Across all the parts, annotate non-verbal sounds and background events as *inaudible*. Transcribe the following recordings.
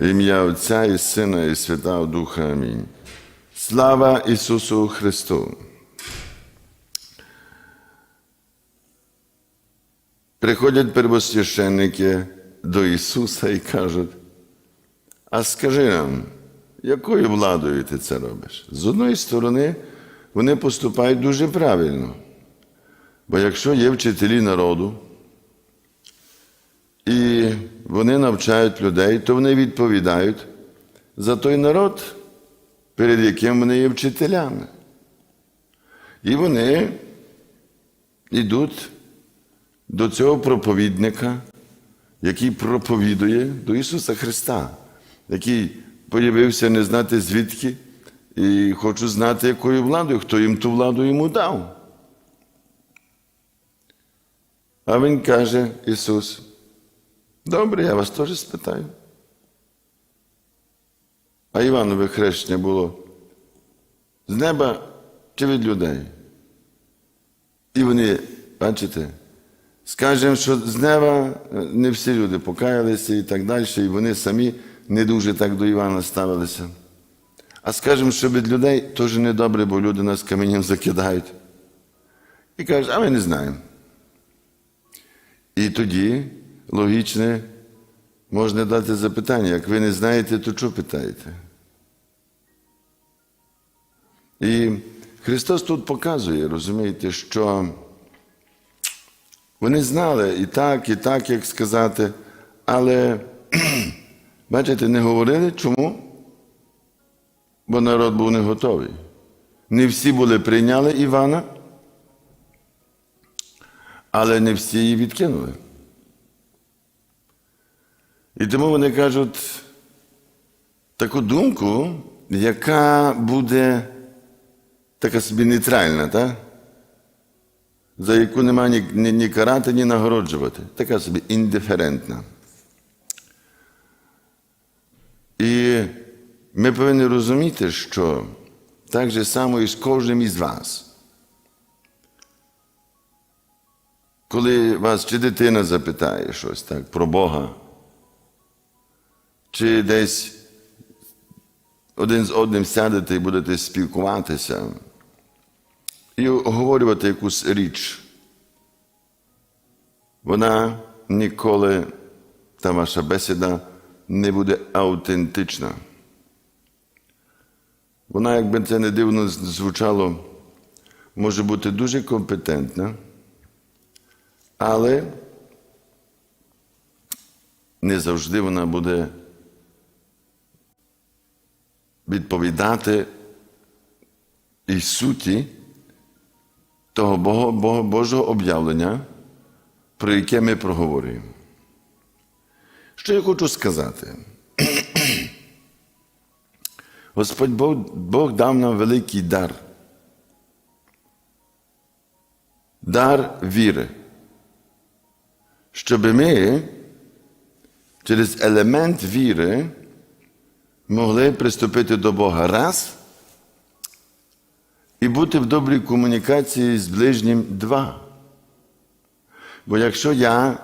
Ім'я Отця і Сина, і Святого Духа. Амінь. Слава Ісусу Христу! Приходять первосвященники до Ісуса і кажуть, а скажи нам, якою владою ти це робиш? З одної сторони, вони поступають дуже правильно. Бо якщо є вчителі народу, вони навчають людей, то вони відповідають за той народ, перед яким вони є вчителями. І вони йдуть до цього проповідника, який проповідує до Ісуса Христа, який появився не знати звідки, і хочу знати, якою владою, хто їм ту владу йому дав. А Він каже, Ісус, добре, я вас теж спитаю. А Іванове хрещення було з неба чи від людей? І вони, бачите, скажемо, що з неба не всі люди покаялися і так далі, і вони самі не дуже так до Івана ставилися. А скажемо, що від людей теж недобре, бо люди нас каменем закидають. І кажуть, а ми не знаємо. І тоді логічне можна дати запитання, як ви не знаєте, то що питаєте? І Христос тут показує, розумієте, що вони знали і так, і так, як сказати, але, *clears throat* бачите, не говорили чому? Бо народ був не готовий. Не всі були прийняли Івана, але не всі її відкинули. І тому вони кажуть таку думку, яка буде така собі нейтральна, так? за яку нема ні, ні, ні карати, ні нагороджувати. Така собі індиферентна. І ми повинні розуміти, що так же само і з кожним із вас. Коли вас чи дитина запитає щось так про Бога, чи десь один з одним сядете і будете спілкуватися і оговорювати якусь річ, вона ніколи, та ваша бесіда, не буде аутентична. Вона, якби це не дивно звучало, може бути дуже компетентна, але не завжди вона буде відповідати і суті того Бога, Божого об'явлення, про яке ми проговорюємо. Що я хочу сказати? *clears throat* Господь Бог, Бог дав нам великий дар. Дар віри. Щоб ми через елемент віри могли приступити до Бога раз і бути в добрій комунікації з ближнім два. Бо якщо я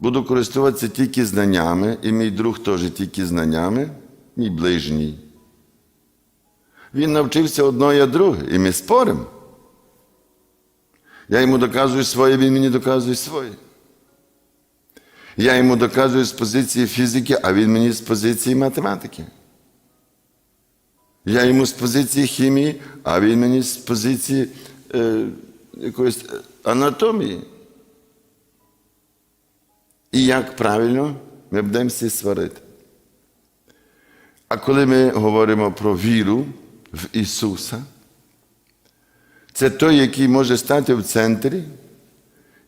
буду користуватися тільки знаннями, і мій друг теж тільки знаннями, мій ближній, він навчився одно, я друге, і ми споримо. Я йому доказую своє, він мені доказує своє. Я йому доказую з позиції фізики, а він мені з позиції математики. Я йому з позиції хімії, а він мені з позиції е, якоїсь анатомії. І як правильно ми будемо всі сварити. А коли ми говоримо про віру в Ісуса, це той, який може стати в центрі.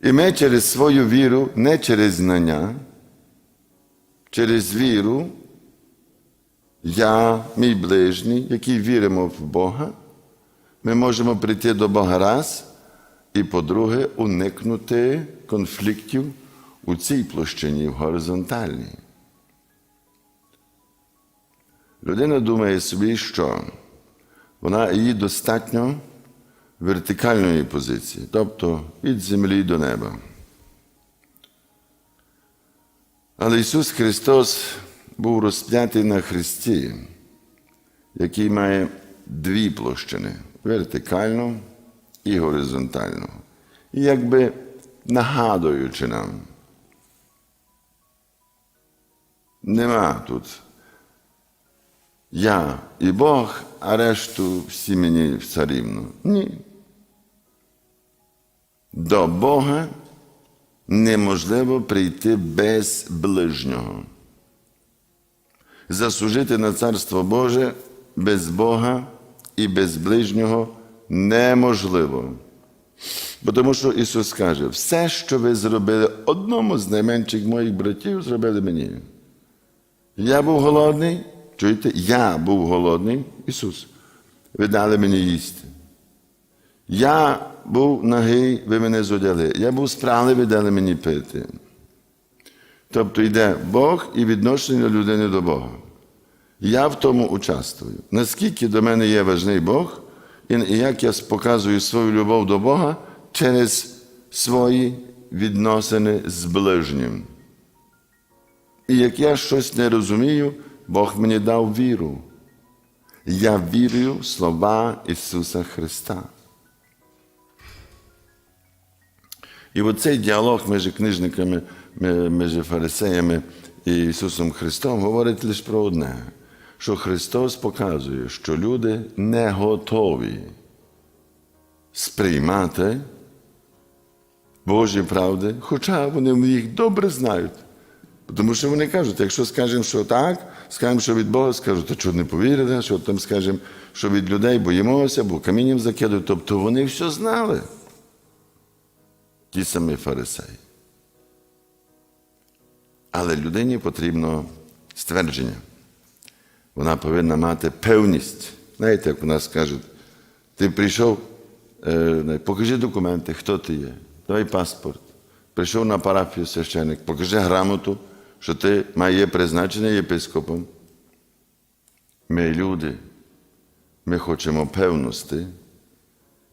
І ми через свою віру, не через знання, через віру, я, мій ближній, який віримо в Бога, ми можемо прийти до Бога раз і, по-друге, уникнути конфліктів у цій площині, в горизонтальній. Людина думає собі, що вона її достатньо вертикальної позиції, тобто від землі до неба. Але Ісус Христос був розп'ятий на хресті, який має дві площини вертикальну і горизонтальну. І якби нагадуючи нам, нема тут я і Бог, а решту всі мені все рівно. Ні. До Бога неможливо прийти без ближнього. Заслужити на Царство Боже без Бога і без ближнього неможливо. Бо тому що Ісус каже, все, що ви зробили одному з найменших моїх братів, зробили мені. Я був голодний, чуєте? Я був голодний, Ісус. Ви дали мені їсти. Я був нагий, ви мене зодяли. Я був спраглий, ви дали мені пити. Тобто йде Бог і відношення людини до Бога. Я в тому участвую. Наскільки до мене є важний Бог, і як я показую свою любов до Бога через свої відносини з ближнім. І як я щось не розумію, Бог мені дав віру. Я вірю в слова Ісуса Христа. І оцей діалог між книжниками, між фарисеями і Ісусом Христом говорить лише про одне, що Христос показує, що люди не готові сприймати Божі правди, хоча вони їх добре знають. Тому що вони кажуть, якщо скажемо, що так, скажемо, що від Бога, скажуть, то чого не повірите, що там скажемо, що від людей боїмося, бо камінням закидують. Тобто вони все знали. Ті самі фарисеї. Але людині потрібно ствердження. Вона повинна мати певність. Знаєте, як у нас кажуть, ти прийшов, е, покажи документи, хто ти є, давай паспорт. Прийшов на парафію священик, покажи грамоту, що ти має призначення єпископом. Ми люди, ми хочемо певності,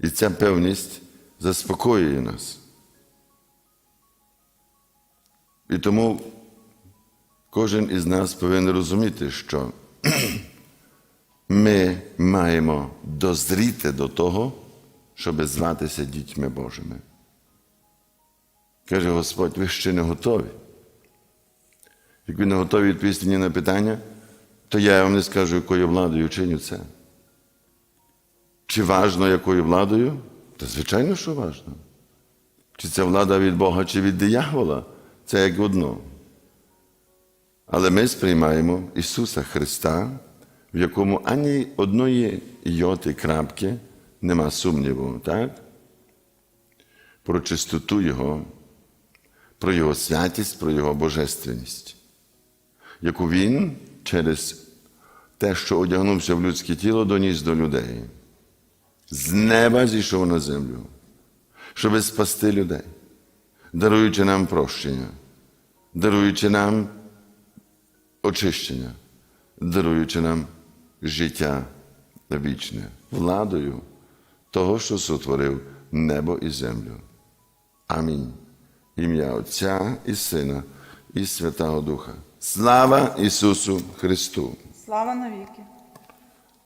і ця певність заспокоює нас. І тому кожен із нас повинен розуміти, що ми маємо дозріти до того, щоб зватися дітьми Божими. Каже Господь, ви ще не готові. Як ви не готові відповісти ні на питання, то я вам не скажу, якою владою чиню це. Чи важно, якою владою? Та звичайно, що важно. Чи це влада від Бога, чи від диявола, це як одно. Але ми сприймаємо Ісуса Христа, в якому ані одної йоти крапки нема сумніву, так? Про чистоту Його, про Його святість, про Його божественність, яку Він через те, що одягнувся в людське тіло, доніс до людей. З неба зійшов на землю, щоб спасти людей, даруючи нам прощення, даруючи нам очищення, даруючи нам життя вічне, владою того, що сотворив небо і землю. Амінь. Ім'я Отця і Сина, і Святого Духа. Слава Ісусу Христу! Слава навіки!